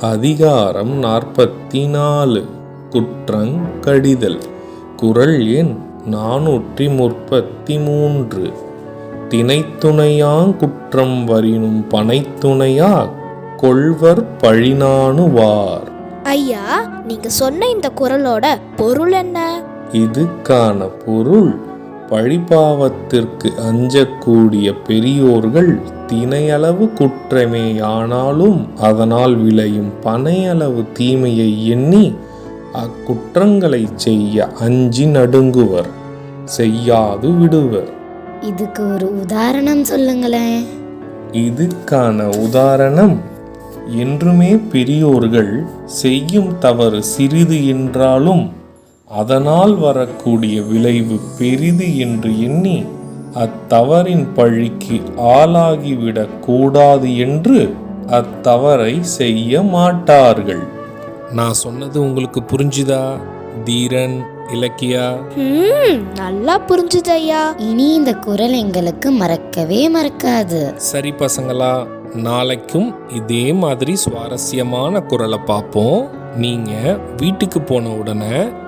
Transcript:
அதிகாரம் நாற்பத்தி நாலு குற்றங்கடிதல் குரல் எண் நானூற்றி முப்பத்தி மூன்று தினைத்துணையாங் குற்றம் வரினும் பனைத்துணையா? கொள்வர் பழினானுவார் ஐயா நீங்க சொன்ன இந்த குரலோட பொருள் என்ன? இதுக்கான பொருள் பழிபாவத்திற்கு அஞ்சக்கூடிய பெரியோர்கள் தினையளவு குற்றமேயானாலும் அதனால் விளையும் பனையளவு தீமையை எண்ணி அக்குற்றங்களை செய்ய அஞ்சி நடுங்குவர் செய்யாது விடுவர். இதுக்கு ஒரு உதாரணம் சொல்லுங்களேன். இதுக்கான உதாரணம் என்றுமே பெரியோர்கள் செய்யும் தவறு சிறிது என்றாலும் அதனால் வரக்கூடிய விளைவு பெரிது என்று எண்ணி அத்தவறின் பழிக்கு ஆளாகிவிடக் கூடாது என்று அத்தவறை செய்ய மாட்டார்கள். நான் சொன்னது உங்களுக்கு புரிஞ்சுதா தீரன் இலக்கியா? ம் நல்லா புரிஞ்சுது ஐயா இனி இந்த குரல் எங்களுக்கு மறக்கவே மறக்காது. சரி பசங்களா நாளைக்கும் இதே மாதிரி சுவாரஸ்யமான குரலை பார்ப்போம். நீங்க வீட்டுக்கு போன உடனே